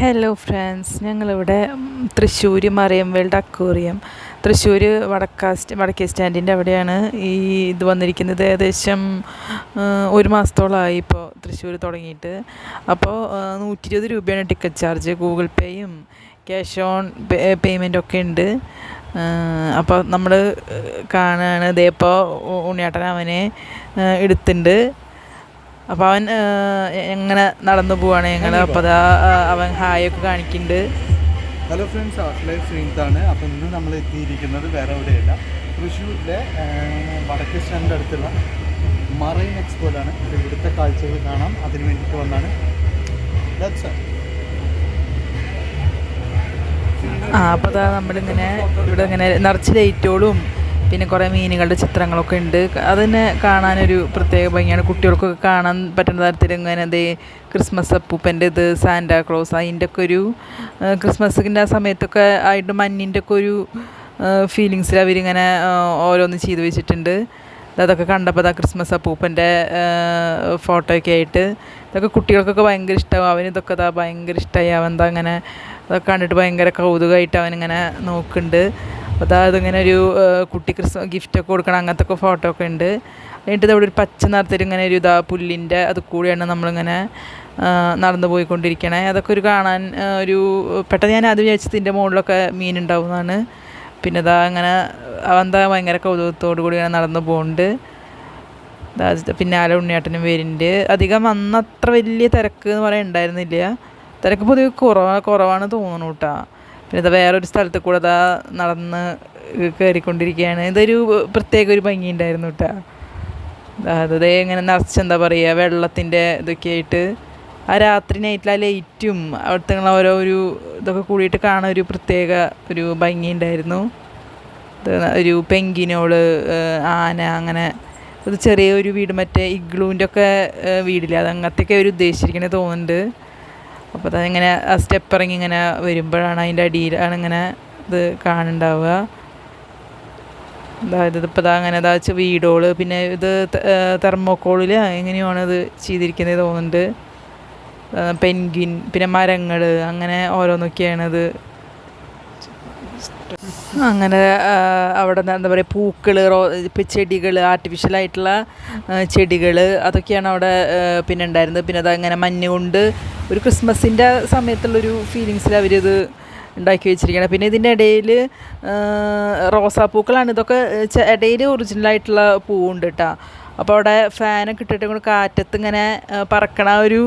Hello friends ഞങ്ങളിവിടെ Thrissur Mariyam world aquarium Thrissur വടക്കാസ്റ്റ് വടക്കേ സ്റ്റാൻഡിന്റെ അവിടെയാണ് ഈ ഇത് വന്നിരിക്കുന്നത്. ഏകദേശം ഒരു മാസത്തോളമായി ഇപ്പോൾ തൃശ്ശൂർ തുടങ്ങിയിട്ട്. അപ്പോൾ നൂറ്റി ഇരുപത് രൂപയാണ് ടിക്കറ്റ് ചാർജ്. ഗൂഗിൾ പേയും ക്യാഷ് ഓൺ പേയ്മെന്റ് ഒക്കെ ഉണ്ട്. അപ്പോൾ നമ്മൾ കാണുകയാണ് ഇതേപ്പോൾ ഉണ്ണിയേട്ടൻ അവനെ എടുത്തിട്ടുണ്ട് അപ്പോൾ അവൻ എങ്ങനെ നടന്നു പോവാണ്? ഞങ്ങൾ അപ്പോൾ അവൻ ഹായ് ഒക്കെ കാണിക്കുന്നുണ്ട് ഹലോ ഫ്രണ്ട്സ് ഔട്ട്ലൈഫ് ശ്രീന്താണ് അപ്പോൾ ഇന്ന് നമ്മൾ എത്തിയിരിക്കുന്നത് വേറെ എവിടെയല്ല. തൃശ്ശൂരിലെ വടക്കേ സ്റ്റാൻഡിന്റെ അടുത്തുള്ള മറൈൻ എക്സ്പോയിലാണ് ഇവിടുത്തെ കാഴ്ചകൾ കാണാം. അതിന് വേണ്ടിയിട്ട് വന്നാണ്. ആ അപ്പോൾ അതാ നമ്മളിങ്ങനെ ഇവിടെ ഇങ്ങനെ നിറച്ച് ലൈറ്റുകളും പിന്നെ കുറേ മീനുകളുടെ ചിത്രങ്ങളൊക്കെ ഉണ്ട്. അതിനെ കാണാനൊരു പ്രത്യേക ഭംഗിയാണ്. കുട്ടികൾക്കൊക്കെ കാണാൻ പറ്റുന്ന തരത്തിൽ ഇങ്ങനെ ദേ ക്രിസ്മസ് അപ്പൂപ്പന്റെ ഇത് സാന്റാ ക്ലോസ് അതിന്റെ ഒക്കെ ഒരു ക്രിസ്മസിന്റെ ആ സമയത്തൊക്കെ ആയിട്ട് മഞ്ഞിന്റെ ഒക്കെ ഒരു ഫീലിങ്സിൽ അവരിങ്ങനെ ഓരോന്ന് ചെയ്ത് വെച്ചിട്ടുണ്ട്. അതൊക്കെ കണ്ടപ്പോൾ അതാ ക്രിസ്മസ് അപ്പൂപ്പന്റെ ഫോട്ടോയൊക്കെ ആയിട്ട് ഇതൊക്കെ കുട്ടികൾക്കൊക്കെ ഭയങ്കര ഇഷ്ടമാവും അവന് ഇതൊക്കെ അതാ ഭയങ്കര ഇഷ്ടമായി അവൻ എന്താ അങ്ങനെ അതൊക്കെ കണ്ടിട്ട് ഭയങ്കര കൗതുകമായിട്ട് അവനിങ്ങനെ നോക്കുന്നുണ്ട്. അപ്പോൾ അതിങ്ങനെ ഒരു കുട്ടി ക്രിസ്മ ഗിഫ്റ്റൊക്കെ കൊടുക്കണം അങ്ങനത്തെ ഒക്കെ ഫോട്ടോ ഒക്കെ ഉണ്ട്. എന്നിട്ട് അവിടെ ഒരു പച്ച നിറത്തിൽ ഇങ്ങനെ ഒരു ഇതാ പുല്ലിന്റെ അത് കൂടിയാണ് നമ്മളിങ്ങനെ നടന്നു പോയിക്കൊണ്ടിരിക്കണേ. അതൊക്കെ ഒരു കാണാൻ ഒരു പെട്ടെന്ന് ഞാൻ അത് വിചാരിച്ചത് ഇതിന്റെ മുകളിലൊക്കെ മീൻ ഉണ്ടാവുന്നതാണ്. പിന്നെ ഇതാ അങ്ങനെ അവന്താ ഭയങ്കര കൗതുകത്തോടു കൂടി ഇങ്ങനെ നടന്നു പോകുന്നുണ്ട് പിന്നാലെ ഉണ്ണിയേട്ടനും വരുന്നുണ്ട്. അധികം അന്ന് അത്ര വലിയ തിരക്ക് എന്ന് പറയാൻ ഉണ്ടായിരുന്നില്ല. തിരക്ക് പൊതുവെ കുറവാണ് കുറവാണ് തോന്നുന്നു കേട്ടോ പിന്നെ വേറൊരു സ്ഥലത്ത് കൂടെ അതാ നടന്ന് കയറിക്കൊണ്ടിരിക്കുകയാണ് ഇതൊരു പ്രത്യേക ഒരു ഭംഗി ഉണ്ടായിരുന്നു കേട്ടോ അതേ ഇങ്ങനെ നിറച്ച് എന്താ പറയുക വെള്ളത്തിന്റെ ഇതൊക്കെ ആയിട്ട്. ആ രാത്രി നൈറ്റിൽ ആ ലൈറ്റും അവിടുത്തെ ഓരോ ഒരു ഇതൊക്കെ കൂടിയിട്ട് കാണാൻ ഒരു പ്രത്യേക ഒരു ഭംഗി ഉണ്ടായിരുന്നു. ഒരു പെങ്കിനോൾ ആന അങ്ങനെ ഒരു ചെറിയ ഒരു വീട് മറ്റേ ഇഗ്ലൂന്റെ ഒക്കെ വീടില്ലേ അത് അങ്ങനത്തെയൊക്കെ അവർ ഉദ്ദേശിച്ചിരിക്കണേ തോന്നുന്നുണ്ട്. അപ്പോൾ അതിങ്ങനെ ആ സ്റ്റെപ്പ് ഇറങ്ങി ഇങ്ങനെ വരുമ്പോഴാണ് അതിന്റെ അടിയിലാണ് ഇങ്ങനെ ഇത് കാണുണ്ടാവുക അതായത് ഇതിപ്പോൾ ഇതാ അങ്ങനെ ഇതാ വീടുകൾ പിന്നെ ഇത് തെർമോക്കോളിൽ എങ്ങനെയാണ് ഇത് ചെയ്തിരിക്കുന്നത് തോന്നുന്നുണ്ട്. പെൻഗിൻ പിന്നെ മരങ്ങൾ അങ്ങനെ ഓരോന്നൊക്കെയാണ് ഇത് അങ്ങനെ അവിടെ എന്താ പറയുക പൂക്കൾ റോ ഇപ്പം ചെടികൾ ആർട്ടിഫിഷ്യലായിട്ടുള്ള ചെടികൾ അതൊക്കെയാണ് അവിടെ പിന്നെ ഉണ്ടായിരുന്നത്. പിന്നെ അതങ്ങനെ മഞ്ഞ് കൊണ്ട് ഒരു ക്രിസ്മസിന്റെ സമയത്തുള്ളൊരു ഫീലിങ്സിൽ അവരിത് ഉണ്ടാക്കി വെച്ചിരിക്കുകയാണ്. പിന്നെ ഇതിന്റെ ഇടയിൽ റോസാപ്പൂക്കളാണ്. ഇതൊക്കെ ഇടയിൽ ഒറിജിനലായിട്ടുള്ള പൂവുണ്ട് കേട്ടോ അപ്പോൾ അവിടെ ഫാനൊക്കെ ഇട്ടിട്ട് കൂടെ കാറ്റത്ത് ഇങ്ങനെ പറക്കണ ഒരു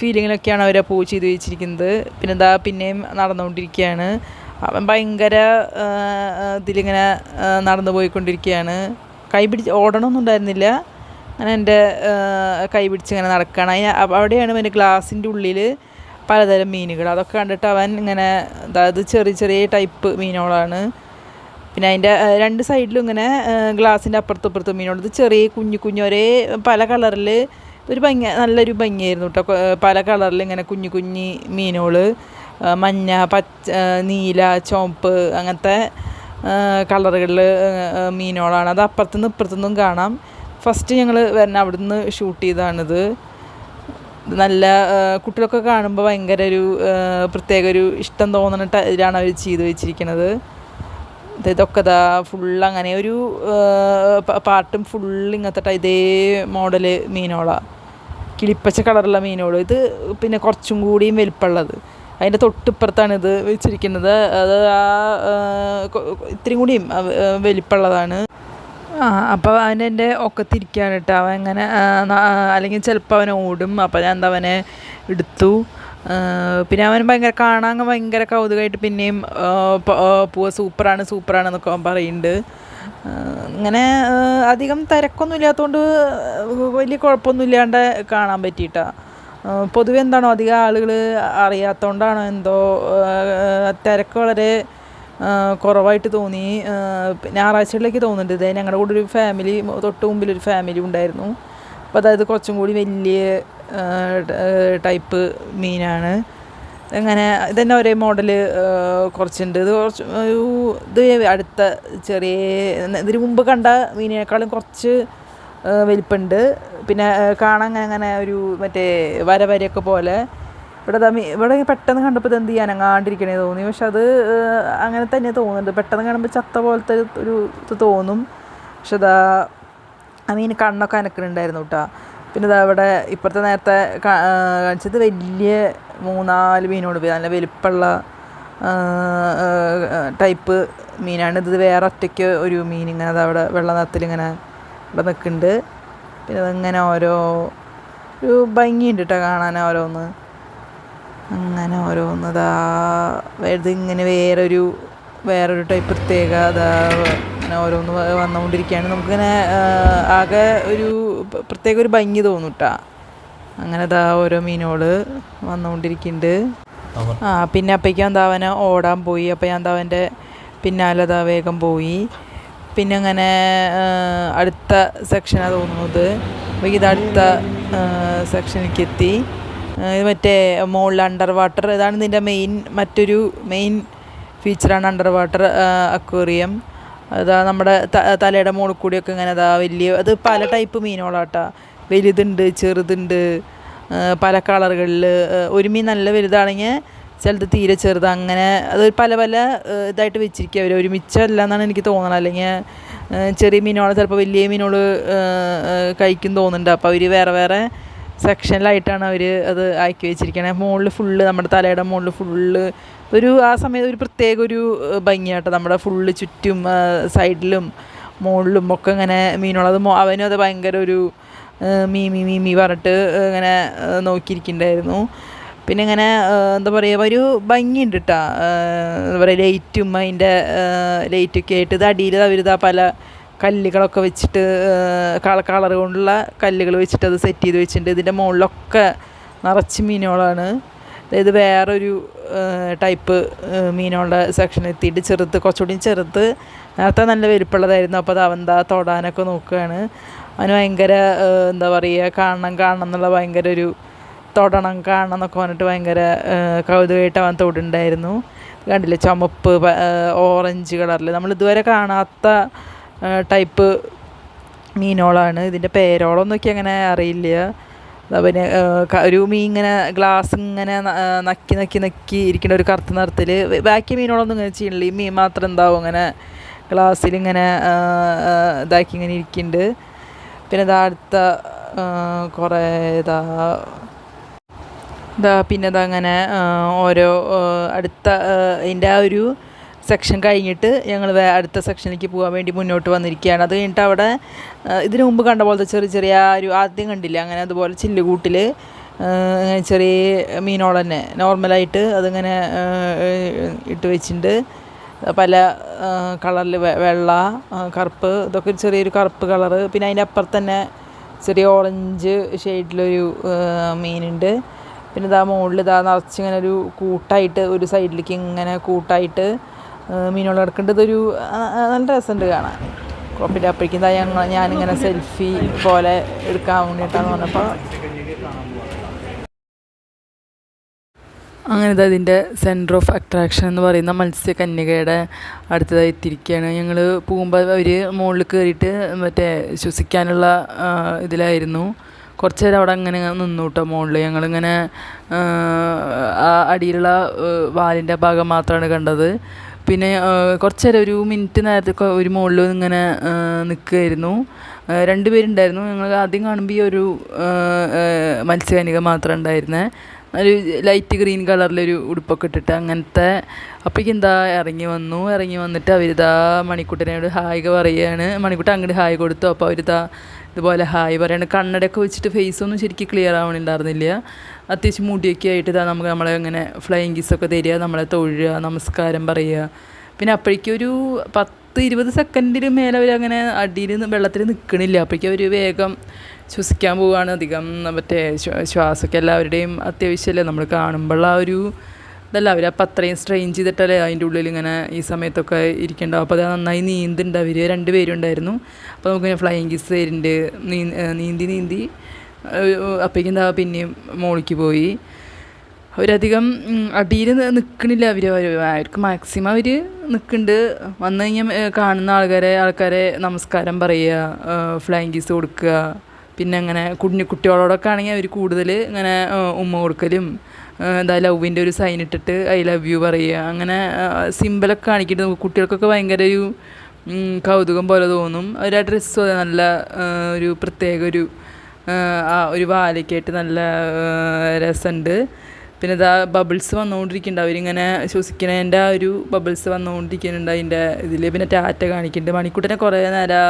ഫീലിങ്ങിലൊക്കെയാണ് അവർ ആ പൂ ചെയ്ത് വെച്ചിരിക്കുന്നത്. പിന്നെ എന്താ പിന്നെയും നടന്നുകൊണ്ടിരിക്കുകയാണ്. അവൻ ഭയങ്കര ഇതിലിങ്ങനെ നടന്നു പോയിക്കൊണ്ടിരിക്കുകയാണ് കൈ പിടിച്ച് ഓടണമൊന്നും ഉണ്ടായിരുന്നില്ല. അങ്ങനെ എന്റെ കൈ പിടിച്ച് ഇങ്ങനെ നടക്കുകയാണ് അതിന് അവിടെയാണ് പിന്നെ ഗ്ലാസിന്റെ ഉള്ളിൽ പലതരം മീനുകൾ. അതൊക്കെ കണ്ടിട്ട് അവൻ ഇങ്ങനെ അതായത് ചെറിയ ചെറിയ ടൈപ്പ് മീനുകളാണ്. പിന്നെ അതിന്റെ രണ്ട് സൈഡിലും ഇങ്ങനെ ഗ്ലാസിന്റെ അപ്പുറത്തും ഇപ്പുറത്തും മീനുണ്ട് ഇത് ചെറിയ കുഞ്ഞു കുഞ്ഞു ഒരേ പല കളറിൽ ഒരു ഭംഗി നല്ലൊരു ഭംഗിയായിരുന്നു കേട്ടോ പല കളറിൽ ഇങ്ങനെ കുഞ്ഞു കുഞ്ഞി മീനുകൾ മഞ്ഞ പച്ച നീല ചുവപ്പ് അങ്ങനത്തെ കളറുകളിൽ മീനുകളാണ്. അത് അപ്പുറത്തു നിന്നും ഇപ്പുറത്തു നിന്നും കാണാം. ഫസ്റ്റ് ഞങ്ങൾ വരണ നിന്ന് ഷൂട്ട് ചെയ്തതാണിത് നല്ല കുട്ടികളൊക്കെ കാണുമ്പോൾ ഭയങ്കര ഒരു പ്രത്യേക ഒരു ഇഷ്ടം തോന്നുന്ന ഇതിലാണ് അവർ ചെയ്ത് വെച്ചിരിക്കുന്നത് ഇത് ഇതൊക്കെ ഇതാ ഫുൾ അങ്ങനെ ഒരു പാട്ടും ഫുൾ ഇങ്ങനത്തെ ഇതേ മോഡൽ മീനോളാണ് കിളിപ്പച്ച കളറുള്ള മീനോൾ ഇത് പിന്നെ കുറച്ചും കൂടിയും വലിപ്പമുള്ളത്. അതിന്റെ തൊട്ടിപ്പുറത്താണ് ഇത് വെച്ചിരിക്കുന്നത്. അത് ആ ഇത്രയും കൂടിയും വലിപ്പമുള്ളതാണ്. ആ അപ്പോൾ അവൻ എന്റെ ഒക്കത്തിരിക്കുകയാണ് കേട്ടോ. അവൻ ഇങ്ങനെ ആ, ന- ആ, അല്ലെങ്കിൽ ചിലപ്പോൾ അവൻ ഓടും. അപ്പോൾ ഞാൻ എന്താ അവനെ എടുത്തു. പിന്നെ അവൻ ഭയങ്കര കാണാൻ ഭയങ്കര കൗതുകമായിട്ട് പിന്നെയും പൂവ സൂപ്പറാണ് സൂപ്പറാണ് എന്നൊക്കെ അവൻ പറയുന്നുണ്ട്. അങ്ങനെ അധികം തിരക്കൊന്നും ഇല്ലാത്തതുകൊണ്ട് വലിയ കുഴപ്പമൊന്നും ഇല്ലാണ്ട് കാണാൻ പറ്റിയിട്ടാ. ആ, പൊതുവെ എന്താണോ അധികം ആളുകൾ അറിയാത്തതുകൊണ്ടാണോ എന്തോ തിരക്ക് വളരെ കുറവായിട്ട് തോന്നി. ഞായറാഴ്ചകളിലേക്ക് തോന്നുന്നുണ്ട്. ഇതേ ഞങ്ങളുടെ കൂടെ ഒരു ഫാമിലി തൊട്ട് മുമ്പിൽ ഒരു ഫാമിലി ഉണ്ടായിരുന്നു. അപ്പോൾ അതായത് കുറച്ചും കൂടി വലിയ ടൈപ്പ് മീനാണ്. അങ്ങനെ ഇതന്നെ ഒരേ മോഡൽ കുറച്ചുണ്ട്. ഇത് കുറച്ച് ഒരു ഇത് അടുത്ത ചെറിയ ഇതിന് മുമ്പ് കണ്ട മീനിനേക്കാളും കുറച്ച് വലിപ്പമുണ്ട് പിന്നെ കാണാൻ അങ്ങനെ ഒരു മറ്റേ വര വരയൊക്കെ പോലെ. ഇവിടെ തമ്മിൽ ഇവിടെ പെട്ടെന്ന് കണ്ടപ്പോൾ ഇത് എന്ത് ചെയ്യാൻ അങ്ങാണ്ടിരിക്കണേ തോന്നി. പക്ഷെ അത് അങ്ങനെ തന്നെ തോന്നുന്നുണ്ട്. പെട്ടെന്ന് കാണുമ്പോൾ ചത്ത പോലത്തെ ഒരു ഇത് തോന്നും. പക്ഷെ ഇതാ ആ മീൻ കണ്ണൊക്കെ അനക്കണുണ്ടായിരുന്നു കേട്ടോ പിന്നെ ഇതാ ഇവിടെ ഇപ്പോഴത്തെ നേരത്തെ കാണിച്ചത് വലിയ മൂന്നാൽ മീനോട് പോയി. നല്ല വലിപ്പമുള്ള ടൈപ്പ് മീനാണ്. ഇത് വേറെ ഒറ്റയ്ക്ക് ഒരു മീൻ ഇങ്ങനെ അത് അവിടെ വെള്ള ഇങ്ങനെ ഇവിടെ നിൽക്കുന്നുണ്ട്. പിന്നെ അതിങ്ങനെ ഓരോ ഒരു ഭംഗിയുണ്ട് കേട്ടോ കാണാൻ ഓരോന്ന്. അങ്ങനെ ഓരോന്ന് ഇതാ ഇതിങ്ങനെ വേറൊരു വേറൊരു ടൈപ്പ് പ്രത്യേക അതാ അങ്ങനെ ഓരോന്ന് വന്നുകൊണ്ടിരിക്കുകയാണ്. നമുക്കിങ്ങനെ ആകെ ഒരു പ്രത്യേക ഒരു ഭംഗി തോന്നും കേട്ടോ അങ്ങനെ ഇതാ ഓരോ മീനുകൾ വന്നുകൊണ്ടിരിക്കുന്നുണ്ട്. ആ പിന്നെ അപ്പോഴേക്കും എന്താ അവനെ ഓടാൻ പോയി. അപ്പം ഞാൻ എന്താ അവന്റെ പിന്നാലെ അതാ വേഗം പോയി. പിന്നെ അങ്ങനെ അടുത്ത സെക്ഷനാണ് തോന്നുന്നത് അപ്പോൾ ഇത്. അടുത്ത സെക്ഷനിലേക്ക് എത്തി. ഇത് മറ്റേ മുകളിൽ അണ്ടർ വാട്ടർ ഇതാണ് ഇതിന്റെ മെയിൻ മറ്റൊരു മെയിൻ ഫീച്ചറാണ് അണ്ടർ വാട്ടർ അക്വേറിയം അതാ നമ്മുടെ തലയുടെ മുകളിൽ കൂടിയൊക്കെ ഇങ്ങനെ അതാ വലിയ അത് പല ടൈപ്പ് മീനുകളാട്ടാ. വലുതുണ്ട് ചെറുതുണ്ട് പല കളറുകളിൽ ഒരു മീൻ നല്ല വലുതാണെങ്കിൽ ചിലത് തീരെ ചെറുത് അങ്ങനെ അത് പല പല ഇതായിട്ട് വെച്ചിരിക്കുക അവർ ഒരുമിച്ചല്ല എന്നാണ് എനിക്ക് തോന്നണത്. അല്ലെങ്കിൽ ചെറിയ മീനുകൾ ചിലപ്പോൾ വലിയ മീനുകൾ കഴിക്കും തോന്നുന്നുണ്ട്. അപ്പോൾ അവർ വേറെ വേറെ സെക്ഷനിലായിട്ടാണ് അവർ അത് ആക്കി വെച്ചിരിക്കണേ. മുകളിൽ ഫുള്ള് നമ്മുടെ തലയുടെ മുകളിൽ ഫുള്ള് ഒരു ആ സമയത്ത് ഒരു പ്രത്യേക ഒരു ഭംഗിയാട്ടോ നമ്മുടെ ഫുള്ള് ചുറ്റും സൈഡിലും മുകളിലും ഒക്കെ ഇങ്ങനെ മീനുള്ളത് മോ- അവനും അത് ഭയങ്കര ഒരു മീ മീ മീ മീ പറഞ്ഞിട്ട് ഇങ്ങനെ നോക്കിയിരിക്കുന്നുണ്ടായിരുന്നു പിന്നെ ഇങ്ങനെ എന്താ പറയുക ഒരു ഭംഗിയുണ്ട് കേട്ടോ എന്താ പറയുക ലൈറ്റും അതിന്റെ ലൈറ്റൊക്കെ ആയിട്ട്. ഇത് അടിയിൽ അവരിതാ പല കല്ലുകളൊക്കെ വെച്ചിട്ട് കള കളർ കൊണ്ടുള്ള കല്ലുകൾ വെച്ചിട്ട് അത് സെറ്റ് ചെയ്ത് വെച്ചിട്ടുണ്ട്. ഇതിന്റെ മുകളിലൊക്കെ നിറച്ച് മീനുകളാണ്. അതായത് വേറൊരു ടൈപ്പ് മീനുകളുടെ സെക്ഷൻ എത്തിയിട്ട് ചെറുത്ത് കുറച്ചുകൂടി ചെറുത്ത് നേരത്തെ നല്ല വലുപ്പുള്ളതായിരുന്നു അപ്പോൾ അത് അവൻ ദാ തൊടാനൊക്കെ നോക്കുകയാണ്. അവന് ഭയങ്കര എന്താ പറയുക കാണണം കാണണം എന്നുള്ള ഭയങ്കര ഒരു തൊടണം കാണണം എന്നൊക്കെ പറഞ്ഞിട്ട് ഭയങ്കര കൗതുകമായിട്ട് അവൻ തൊടുണ്ടായിരുന്നു. കണ്ടില്ലേ? ചുമപ്പ് ഓറഞ്ച് കളറിൽ നമ്മൾ ഇതുവരെ കാണാത്ത ടൈപ്പ് മീനോളാണ് ഇതിന്റെ പേരോളം എനിക്ക് അങ്ങനെ അറിയില്ല. പിന്നെ ഒരു മീൻ ഇങ്ങനെ ഗ്ലാസ് ഇങ്ങനെ നക്കി നക്കി നക്കി ഇരിക്കുന്ന ഒരു കറുത്ത നിറത്തിൽ ബാക്കി മീനോളൊന്നും ഇങ്ങനെ ചെയ്യണില്ല. ഈ മീൻ മാത്രം എന്താവും? ഇങ്ങനെ ഗ്ലാസ്സിൽ ഇങ്ങനെ ഇതാക്കി ഇങ്ങനെ ഇരിക്കുന്നുണ്ട് പിന്നെ ഇതാ അടുത്ത കുറേ ഇതാ ഇതാ പിന്നെ ഇതാ അങ്ങനെ ഓരോ അടുത്ത അതിന്റെ ആ ഒരു സെക്ഷൻ കഴിഞ്ഞിട്ട് ഞങ്ങൾ അടുത്ത സെക്ഷനിലേക്ക് പോകാൻ വേണ്ടി മുന്നോട്ട് വന്നിരിക്കുകയാണ്. അത് കഴിഞ്ഞിട്ട് അവിടെ ഇതിനു മുമ്പ് കണ്ട പോലത്തെ ചെറിയ ചെറിയ ഒരു ആദ്യം കണ്ടില്ല? അങ്ങനെ അതുപോലെ ചില്ലുകൂട്ടിൽ അങ്ങനെ ചെറിയ മീനോളം തന്നെ നോർമലായിട്ട് അതിങ്ങനെ ഇട്ട് വെച്ചിട്ടുണ്ട്. പല കളറിൽ വെള്ള കറുപ്പ് ഇതൊക്കെ ചെറിയൊരു കറുപ്പ് കളറ് പിന്നെ അതിന്റെ അപ്പുറത്തന്നെ ചെറിയ ഓറഞ്ച് ഷെയ്ഡിലൊരു മീനുണ്ട്. പിന്നെ ഇതാ മുകളിൽ ഇതാ നിറച്ചിങ്ങനെ ഒരു കൂട്ടായിട്ട് ഒരു സൈഡിലേക്ക് ഇങ്ങനെ കൂട്ടായിട്ട് മീനുകൾ കിടക്കേണ്ടത് ആ, നല്ല രസമുണ്ട് കാണാൻ. പിന്നെ അപ്പോഴേക്കും ഇതാ ഞങ്ങൾ ഞാനിങ്ങനെ സെൽഫി പോലെ എടുക്കാൻ വേണ്ടിയിട്ടാന്ന് പറഞ്ഞപ്പോൾ അങ്ങനെ ഇതാ ഇതിന്റെ സെന്റർ ഓഫ് അട്രാക്ഷൻ എന്ന് പറയുന്ന മത്സ്യകന്യകയുടെ അടുത്തതായി എത്തിയിരിക്കുകയാണ്. ഞങ്ങൾ പോകുമ്പോൾ അവർ മുകളിൽ കയറിയിട്ട് മറ്റേ ശ്വസിക്കാനുള്ള ഇതിലായിരുന്നു. കുറച്ച് നേരം അവിടെ അങ്ങനെ നിന്നു കേട്ടോ മുകളിൽ ഞങ്ങളിങ്ങനെ ആ, അടിയിലുള്ള വാലിന്റെ ഭാഗം മാത്രമാണ് കണ്ടത്. പിന്നെ കുറച്ച് നേരം ഒരു മിനിറ്റ് നേരത്തെ ഒരു മുകളിൽ ഇങ്ങനെ നിൽക്കുകയായിരുന്നു രണ്ടുപേരുണ്ടായിരുന്നു ഞങ്ങൾ ആദ്യം കാണുമ്പോൾ ഈ ഒരു മത്സ്യകനിക മാത്രം ഉണ്ടായിരുന്നേ. ഒരു ലൈറ്റ് ഗ്രീൻ കളറിലൊരു ഉടുപ്പൊക്കെ ഇട്ടിട്ട് അങ്ങനത്തെ അപ്പോഴേക്കും എന്താ ഇറങ്ങി വന്നു. ഇറങ്ങി വന്നിട്ട് അവരിതാ മണിക്കുട്ടനോട് ഹായ് പറയുകയാണ് മണിക്കുട്ടൻ അങ്ങോട്ട് ഹായ് കൊടുത്തു. അപ്പോൾ അവരിതാ ഇതുപോലെ ഹായ് പറയണ കണ്ണടയൊക്കെ വെച്ചിട്ട് ഫേസ് ഒന്നും ശരിക്കും ക്ലിയർ ആവണുണ്ടായിരുന്നില്ല അത്യാവശ്യം മുടിയൊക്കെ ആയിട്ട് ഇതാ നമുക്ക് നമ്മളെ ഇങ്ങനെ ഫ്ലൈയിങ് കിസ്സൊക്കെ തരിക നമ്മളെ തൊഴുക നമസ്കാരം പറയുക. പിന്നെ അപ്പോഴേക്കും ഒരു പത്ത് ഇരുപത് സെക്കൻഡിന് മേലെ അവർ അങ്ങനെ അടിയിൽ വെള്ളത്തിൽ നിൽക്കണില്ല അപ്പോഴേക്കും അവർ വേഗം ശ്വസിക്കാൻ പോവുകയാണ് അധികം. മറ്റേ ശ്വ- ശ്വാസമൊക്കെ എല്ലാവരുടെയും അത്യാവശ്യമല്ലേ നമ്മൾ കാണുമ്പോൾ ആ ഒരു ഇതല്ല അവർ അപ്പം അത്രയും സ്ട്രെയിൻ ചെയ്തിട്ടല്ലേ അതിന്റെ ഉള്ളിൽ ഇങ്ങനെ ഈ സമയത്തൊക്കെ ഇരിക്കണ്ടാവും അപ്പോൾ അത് നന്നായി നീന്തുണ്ട് അവർ രണ്ടുപേരും ഉണ്ടായിരുന്നു. അപ്പോൾ നമുക്ക് ഫ്ലൈയിങ് കിസ് തരുന്നുണ്ട് നീന്തി നീന്തി. അപ്പോഴേക്കും എന്താ പിന്നെയും മോളിക്ക് പോയി. അവരധികം അടിയിൽ നിൽക്കണില്ല അവർ അവർക്ക് മാക്സിമം അവർ നിൽക്കുന്നുണ്ട് വന്നു കഴിഞ്ഞാൽ കാണുന്ന ആൾക്കാരെ ആൾക്കാരെ നമസ്കാരം പറയുക ഫ്ലൈയിങ് കിസ് കൊടുക്കുക. പിന്നെ അങ്ങനെ കുഞ്ഞു കുട്ടികളോടൊക്കെ ആണെങ്കിൽ അവർ കൂടുതൽ ഇങ്ങനെ ഉമ്മ കൊടുക്കലും എന്താ ലവിന്റെ ഒരു സൈൻ ഇട്ടിട്ട് ഐ ലവ് യു പറയുക. അങ്ങനെ സിമ്പിളൊക്കെ കാണിക്കിട്ട് നമുക്ക് കുട്ടികൾക്കൊക്കെ ഭയങ്കര ഒരു കൗതുകം പോലെ തോന്നും. ഒരു ആ ഡ്രസ്സ് നല്ല ഒരു പ്രത്യേക ഒരു ഒരു വാലയ്ക്കായിട്ട് നല്ല രസമുണ്ട്. പിന്നെ ഇതാ ബബിൾസ് വന്നുകൊണ്ടിരിക്കുന്നുണ്ട്. അവരിങ്ങനെ ശ്വസിക്കണതിന്റെ ആ ഒരു ബബിൾസ് വന്നുകൊണ്ടിരിക്കുന്നുണ്ട് അതിന്റെ ഇതിൽ പിന്നെ ടാറ്റ കാണിക്കുന്നുണ്ട്. മണിക്കുട്ടനെ കുറേ നേരം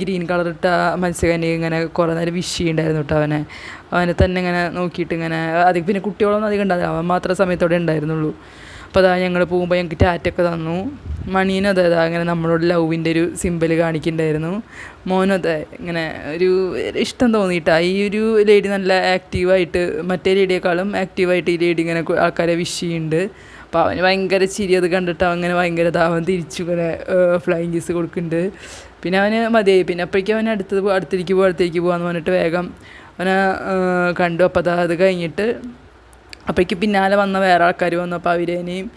ഗ്രീൻ കളർ ഇട്ട മത്സ്യകന്യ ഇങ്ങനെ കുറേ നേരം വിഷ് ചെയ്യുന്നുണ്ടായിരുന്നു കേട്ടോ അവനെ. അവനെ തന്നെ ഇങ്ങനെ നോക്കിയിട്ട് ഇങ്ങനെ അധികം പിന്നെ കുട്ടികളൊന്നും അധികം ഉണ്ടാകില്ല അവൻ മാത്രം സമയത്തോടെ ഉണ്ടായിരുന്നുള്ളൂ. അപ്പോൾ അതാ ഞങ്ങൾ പോകുമ്പോൾ ഞങ്ങൾക്ക് ടാറ്റൊക്കെ തന്നു. മണീനും അതെ അങ്ങനെ നമ്മളോട് ലവിന്റെ ഒരു സിമ്പിൾ കാണിക്കുന്നുണ്ടായിരുന്നു. മോനും അതെ ഇങ്ങനെ ഒരു ഇഷ്ടം തോന്നിയിട്ടാ. ഈ ഒരു ലേഡി നല്ല ആക്റ്റീവായിട്ട് മറ്റേ ലേഡിയേക്കാളും ആക്റ്റീവായിട്ട് ഈ ലേഡി ഇങ്ങനെ ആൾക്കാരെ വിഷ് ചെയ്യുന്നുണ്ട്. അപ്പോൾ അവന് ഭയങ്കര ചിരി അത് കണ്ടിട്ട് അങ്ങനെ ഭയങ്കര അവൻ തിരിച്ചു ഇങ്ങനെ ഫ്ലൈങ് കിസ് കൊടുക്കുന്നുണ്ട്. പിന്നെ അവന് മതിയായി. പിന്നെ അപ്പോഴേക്കും അവൻ അടുത്തത് അടുത്തേക്ക് പോകും അടുത്തേക്ക് പോകാമെന്ന് പറഞ്ഞിട്ട് വേഗം അവനെ കണ്ടു. അപ്പോൾ അത് കഴിഞ്ഞിട്ട് അപ്പോഴേക്ക് പിന്നാലെ വന്ന വേറെ ആൾക്കാർ വന്നു അപ്പോൾ അവരേനെയും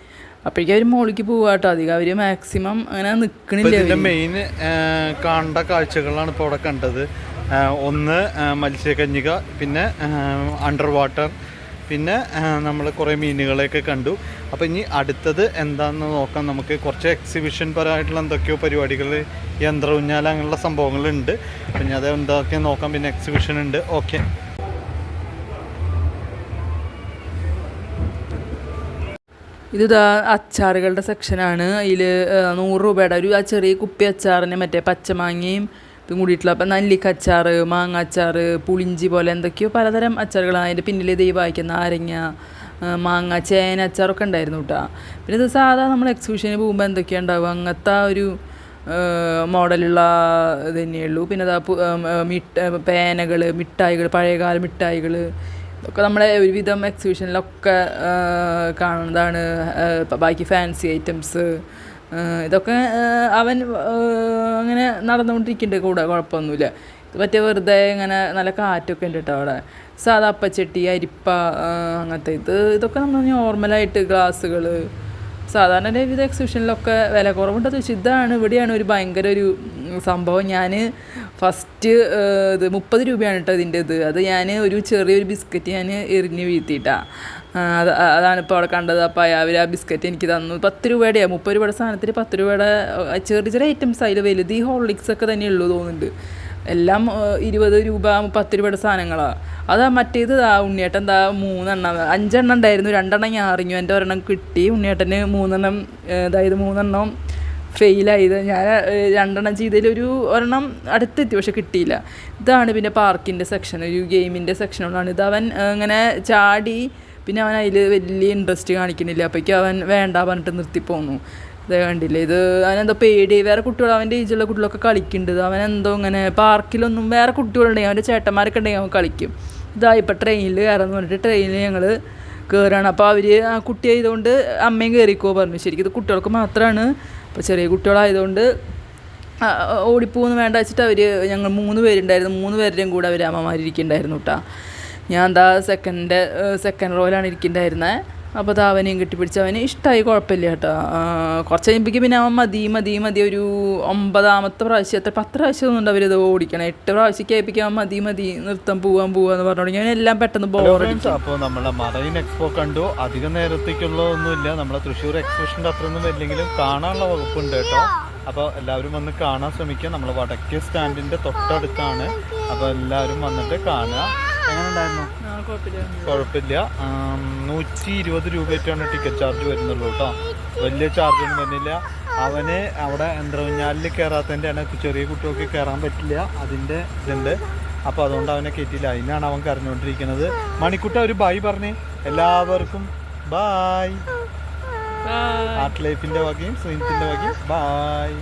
അപ്പോഴേക്കും അവർ മോളിക്ക് പോവാട്ടോ. അധികം അവർ മാക്സിമം അങ്ങനെ നിൽക്കണില്ല മെയിൻ കണ്ട കാഴ്ചകളാണ് ഇപ്പോൾ അവിടെ കണ്ടത്. ഒന്ന് മത്സ്യകഞ്ഞിക മത്സ്യകന്യക പിന്നെ അണ്ടർ വാട്ടർ പിന്നെ നമ്മൾ കുറേ മീനുകളെയൊക്കെ കണ്ടു. അപ്പോൾ ഇനി അടുത്തത് എന്താണെന്ന് നോക്കാം നമുക്ക്. കുറച്ച് എക്സിബിഷൻ പരമായിട്ടുള്ള എന്തൊക്കെയോ പരിപാടികൾ യന്ത്ര ഊഞ്ഞാല അങ്ങനെയുള്ള സംഭവങ്ങളുണ്ട്. പിന്നെ അത് എന്താക്കിയാൽ നോക്കാം. പിന്നെ എക്സിബിഷൻ ഉണ്ട്. ഓക്കെ ഇത് അച്ചാറുകളുടെ സെക്ഷനാണ്. അതിൽ നൂറ് രൂപയുടെ ഒരു ആ ചെറിയ കുപ്പി അച്ചാറിന് മറ്റേ പച്ചമാങ്ങയും ഇതും കൂടിയിട്ടുള്ള അപ്പം നെല്ലിക്ക അച്ചാർ മാങ്ങ അച്ചാർ പുളിഞ്ചി പോലെ എന്തൊക്കെയോ പലതരം അച്ചാറുകളാണ് അതിന്റെ പിന്നിൽ ദൈ വായിക്കുന്ന നാരങ്ങ മാങ്ങ ചേന അച്ചാറൊക്കെ ഉണ്ടായിരുന്നു കേട്ടോ. പിന്നെ ഇത് സാധാ നമ്മൾ എക്സിബിഷന് പോകുമ്പോൾ എന്തൊക്കെയാണ് ഉണ്ടാവുക? അങ്ങനത്തെ ഒരു മോഡലുള്ള തന്നെയുള്ളൂ പിന്നെ അതാ മിഠ പേനകൾ മിഠായികൾ പഴയകാല മിഠായികൾ ഒക്കെ നമ്മളെ ഒരുവിധം എക്സിബിഷനിലൊക്കെ കാണുന്നതാണ് ബാക്കി ഫാൻസി ഐറ്റംസ് ഇതൊക്കെ അവൻ അങ്ങനെ നടന്നുകൊണ്ടിരിക്കുന്നുണ്ട് കൂടെ കുഴപ്പമൊന്നുമില്ല. ഇത് മറ്റേ വെറുതെ ഇങ്ങനെ നല്ല കാറ്റൊക്കെ ഉണ്ട് കേട്ടോ അവിടെ. സാധാ അപ്പച്ചട്ടി അരിപ്പ അങ്ങനത്തെ ഇത് ഇതൊക്കെ നമ്മൾ നോർമലായിട്ട് ഗ്ലാസ്സുകൾ സാധാരണ വിവിധ എക്സിബിഷനിലൊക്കെ വില കുറവുണ്ട് അത് ഇതാണ്. ഇവിടെയാണ് ഒരു ഭയങ്കര ഒരു സംഭവം. ഞാൻ ഫസ്റ്റ് ഇത് മുപ്പത് രൂപയാണ് കേട്ടോ ഇതിന്റെ ഇത്. അത് ഞാൻ ഒരു ചെറിയൊരു ബിസ്ക്കറ്റ് ഞാൻ എറിഞ്ഞ് വീഴ്ത്തിയിട്ടാണ് അത് അതാണ് ഇപ്പോൾ അവിടെ കണ്ടത്. അപ്പോൾ അവർ ആ ബിസ്ക്കറ്റ് എനിക്ക് തന്നു. പത്ത് രൂപയുടെയാണ് മുപ്പത് രൂപയുടെ സാധനത്തിന് പത്ത് രൂപയുടെ ചെറിയ ചെറിയ ഐറ്റംസ് അതിൽ വലുത് ഈ ഹോർലിക്സ് ഒക്കെ തന്നെ ഉള്ളൂ തോന്നുന്നുണ്ട്. എല്ലാം ഇരുപത് രൂപ പത്ത് രൂപയുടെ സാധനങ്ങളാണ് അതാ മറ്റേത് ആ ഉണ്ണിയേട്ടൻ എന്താ മൂന്നെണ്ണം. അഞ്ചെണ്ണം ഉണ്ടായിരുന്നു രണ്ടെണ്ണം ഞാൻ അറിഞ്ഞു. എന്റെ ഒരെണ്ണം കിട്ടി. ഉണ്ണിയേട്ടന് മൂന്നെണ്ണം അതായത് മൂന്നെണ്ണം ഫെയിലായത്. ഞാൻ രണ്ടെണ്ണം ചെയ്തതിൽ ഒരു ഒരെണ്ണം അടുത്തെത്തി പക്ഷെ കിട്ടിയില്ല. ഇതാണ് പിന്നെ പാർക്കിന്റെ സെക്ഷൻ ഒരു ഗെയിമിന്റെ സെക്ഷനുള്ളതാണ് ഇത് അവൻ ഇങ്ങനെ ചാടി പിന്നെ അവൻ അതിൽ വലിയ ഇൻട്രസ്റ്റ് കാണിക്കുന്നില്ല. അപ്പോഴേക്കും അവൻ വേണ്ട പറഞ്ഞിട്ട് നിർത്തിപ്പോന്നു. ഇത് കണ്ടില്ലേ? ഇത് അവനെന്തോ പേടി. വേറെ കുട്ടികൾ അവന്റെ ഏജുള്ള കുട്ടികളൊക്കെ കളിക്കുന്നുണ്ട് അവൻ എന്തോ ഇങ്ങനെ പാർക്കിലൊന്നും വേറെ കുട്ടികളുണ്ടെങ്കിൽ അവന്റെ ചേട്ടന്മാരൊക്കെ ഉണ്ടെങ്കിൽ അവൻ കളിക്കും. ഇതാ ഇപ്പം ട്രെയിനിൽ കയറാന്ന് പറഞ്ഞിട്ട് ട്രെയിനിൽ ഞങ്ങൾ കയറുകയാണ് അപ്പോൾ അവർ ആ കുട്ടി ആയതുകൊണ്ട് അമ്മയും കയറിക്കോ പറഞ്ഞു. ശരിക്കും ഇത് കുട്ടികൾക്ക് മാത്രമാണ് അപ്പോൾ ചെറിയ കുട്ടികളായതുകൊണ്ട് ഓടിപ്പോന്ന് വേണ്ട വെച്ചിട്ട് അവർ ഞങ്ങൾ മൂന്ന് പേരുണ്ടായിരുന്നു. മൂന്ന് പേരുടെയും കൂടെ അവർ അമ്മമാരിയ്ക്കുന്നുണ്ടായിരുന്നു കേട്ടോ ഞാൻ എന്താ സെക്കൻഡ് സെക്കൻഡ് റോയിലാണ് ഇരിക്കുന്നുണ്ടായിരുന്നത് അപ്പോൾ താവനെയും കെട്ടിപ്പിടിച്ച് അവന് ഇഷ്ടമായി കുഴപ്പമില്ല കേട്ടോ. കുറച്ച് കഴിയുമ്പോഴേക്കും പിന്നെ അവൻ മതി മതി മതി ഒരു ഒമ്പതാമത്തെ പ്രാവശ്യം എത്ര പത്ത് പ്രാവശ്യം ഒന്നും അവരിത് ഓടിക്കണം. എട്ട് പ്രാവശ്യം കേൾപ്പിക്കാൻ മതി മതി നൃത്തം പോവാൻ പോവാന്ന് പറഞ്ഞു ഞാൻ എല്ലാം പെട്ടെന്ന് ബോറടിക്കും അപ്പോൾ നമ്മളെ മറൈൻ എക്സ്പോ കണ്ടു. അധികം നേരത്തേക്കുള്ളതൊന്നുമില്ല. നമ്മളെ തൃശ്ശൂർ എക്സിബിഷന്റെ അത്രയൊന്നും ഇല്ലെങ്കിലും കാണാനുള്ള വകുപ്പുണ്ട് കേട്ടോ. അപ്പോൾ എല്ലാവരും വന്ന് കാണാൻ ശ്രമിക്കുക. നമ്മൾ വടക്കേ സ്റ്റാൻഡിന്റെ തൊട്ടടുത്താണ്. അപ്പോൾ എല്ലാവരും വന്നിട്ട് കാണുക. കുഴപ്പമില്ല. നൂറ്റി ഇരുപത് രൂപയ്ക്കാണ് ടിക്കറ്റ് ചാർജ് വരുന്നുള്ളൂ കേട്ടോ. വലിയ ചാർജൊന്നും വരുന്നില്ല. അവന് അവിടെ എന്തറിഞ്ഞാലിൽ കയറാത്തതിന്റെ ആണ് ചെറിയ കുട്ടികൾക്ക് കയറാൻ പറ്റില്ല. അതിന്റെ ഇതുണ്ട്. അപ്പോൾ അതുകൊണ്ട് അവനെ കയറ്റിയില്ല. അതിനാണ് അവൻ കരഞ്ഞുകൊണ്ടിരിക്കുന്നത്. മണിക്കുട്ട ഒരു ബൈ പറഞ്ഞേ. എല്ലാവർക്കും ബായ് ആർട്ട് ലൈഫിന്റെ വകയും ശ്രീനത്തിന്റെ വകയും ബായ്